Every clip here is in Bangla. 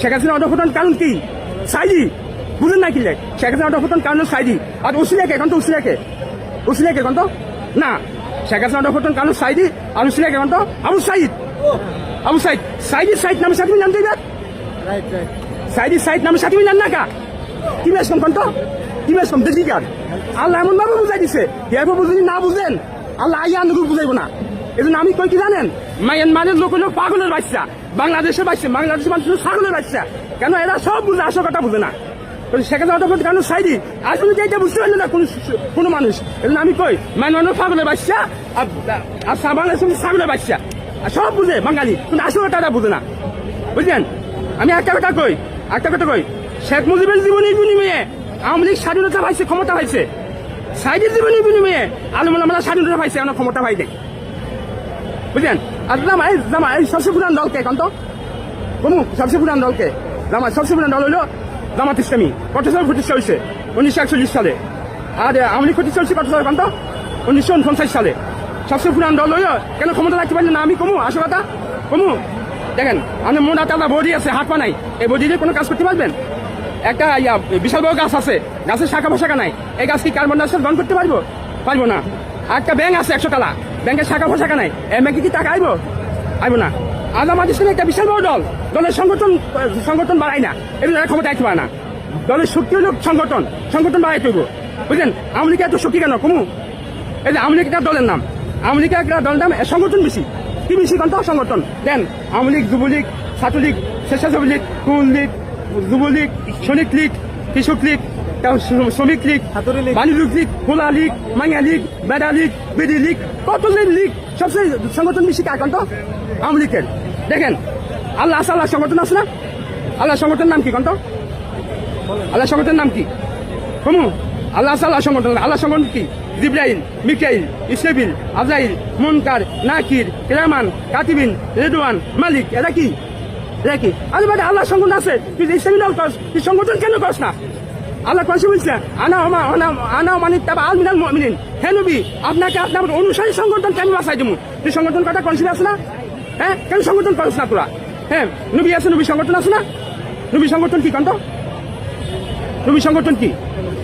শেখ হাসিনা অধপতন কারণ কি? সাইজি বুঝেন না কি লে? শেখ হাসিনা অধপতন কারণ সাইজি। আর উসিলাকে, এখন তো উসিলাকে। উসিলাকে, এখন তো? না। শেখ হাসিনা অধপতন কারণ সাইজি, আর উসিলাকে, এখন তো? আবু সাইদ। আবু সাইদ। সাইদি সাইদ নামে সাথে নাম দিবে সাইদি সাইদ নামে সাথে নাম না কা? কি মেস কম তো? কি মেস কম দেখি কার? আল্লাহ এমন ভাবে বুঝাই দিছে। এরপর যদি না বুঝেন আল্লাহ আইয়া আনুকুল বুঝাইবো না। এজন্য আমি কই কি জানেন? মায়ানমারের লোক হলো পাগলের বাচ্চা। বাংলাদেশের বাচ্চা, বাংলাদেশের মানুষ ছাগলের বাচ্চা। কেন এরা সব বুঝে, আসল কথা বুঝে না। কেন বুঝতে না কোন মানুষ। আমি কই আর বাচ্চা। সব বুঝে, বাঙালি। কিন্তু তারা বুঝে না। আমি একটা কথা কই, একটা কথা কই। শেখ মুজিবের স্বাধীনতা ক্ষমতা পাইছে। স্বাধীনতা পাইছে আমরা ক্ষমতা বুঝলেন? আর জামা এই জামা, এই সবচেয়ে পুরান দলকে এখন তো। কমু সবচেয়ে পুরান দলকে। জামা সবচেয়ে পুরান দল হইল জামাত ইসলামী কত সালে প্রতিষ্ঠা হয়েছে উনিশশো একচল্লিশ সালে। আর আওয়ামী লীগ প্রতিষ্ঠা হয়েছে কত সালে এখন তো উনিশশো উনপঞ্চাশ সালে। সবচেয়ে পুরান দল হইল কেন ক্ষমতা রাখতে পারলেন না? আমি কমু আসো কথা। কমু, দেখেন মন হাতে আপনার বডি আছে, হাত পা নাই। এই বডি দিয়ে কোনো কাজ করতে পারবেন? একটা, ইয়া, বিশাল বড় গাছ আছে। গাছের শাখা পোশাখা নাই। এই গাছ কি কার্বন ডাইঅক্সাইড বন্ধ করতে পারব? পারব না। একটা ব্যাংক আছে একশো টালা ব্যাংকের শাখা পোশাখা নাই। এই ব্যাংকে কি টাকা আইব? আইব না। আমাদের সঙ্গে একটা বিশাল বড় দল। দলের সংগঠন সংগঠন বাড়ায় না। এগুলো তারা ক্ষমতা আইতে পারে না। দলের শক্তি হলো সংগঠন। সংগঠন বাড়াই তৈব বুঝলেন? আওয়ামী এত শক্তি কেন? কমু। এই যে আওয়ামী লীগ দলের নাম। আওয়ামী লীগের একটা দলের নাম সংগঠন বেশি। কি বেশি কোনটা সংগঠন। দেন, আওয়ামী লীগ, যুবলীগ, ছাত্রলীগ স্বেচ্ছাসেবী লীগ কোন লীগ, যুবলীগ, শ্রমিক লীগ কৃষক লীগ শ্রমিক লীগ ছাত্রলীগ। বাণিজ্য লীগ খোলা লীগ মাইয়া লীগ বেড়া লীগ বিডি লীগ কত লীগ? সবচেয়ে সংগঠন বেশি কার কোনটা আওয়ামী লীগের। দেখেন আল্লাহ আছে আল্লাহ সংগঠন আছে না? আল্লাহ সংগঠন নাম কি কোনটা আল্লাহ সংগঠনের নাম কি? কমু আল্লাহ আছে আল্লাহ সংগঠন আল্লাহ সংগঠন কি? জিব্রাইল মিকাইল ইসরাবিল আজরাইল মুনকার নাকির কেরামান কাতিবিন রেদওয়ান মালিক। এরা কি? কি আরে বাবা আল্লাহ সংগঠন আছে। তুই ইসলামী দল করস। তুই সংগঠন কেন করস না? আল্লাহ কনসে বলছে, আনা আমা আনা আনা মানে তাবা আল মুমিনিন। হে নবী, আপনাকে আপনার অনুসারী সংগঠন কেন বাসাই দেবো? তুই সংগঠন কথা কনসে আছে না? হ্যাঁ কেন সংগঠন করস না তোরা? হ্যাঁ নবী আছে নবী সংগঠন আছে না? নবী সংগঠন কি, কন্ত? নবী সংগঠন কি?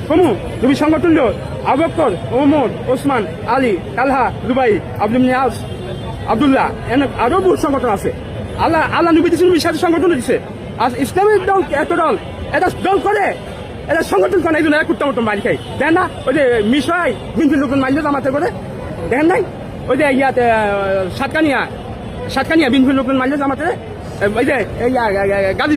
কমু নবী সংগঠন হলো আবক্কর ওমর, ওসমান, আলী, তালহা, দুবাই, আব্দুল নিয়াজ আবদুল্লাহ, এনে আরও বহু সংগঠন আছে। আল্লাহ আল্লাহ নবী নবীর সাথে সংগঠন দিচ্ছে আর ইসলামের দল এত দল? এটা দল করে? এটা সংগঠন করে এই জন্য উত্তম কুত্তা মতো মারি খাই দেন না, ওই যে মিশাই বিনফিল লোকজন মারলে জামাতে করে দেখেন নাই? ওই যে ইয়াতে সাতকানিয়া সাতকানিয়া বিনফিল লোকজন মারলে জামাতে ওই যে গাজী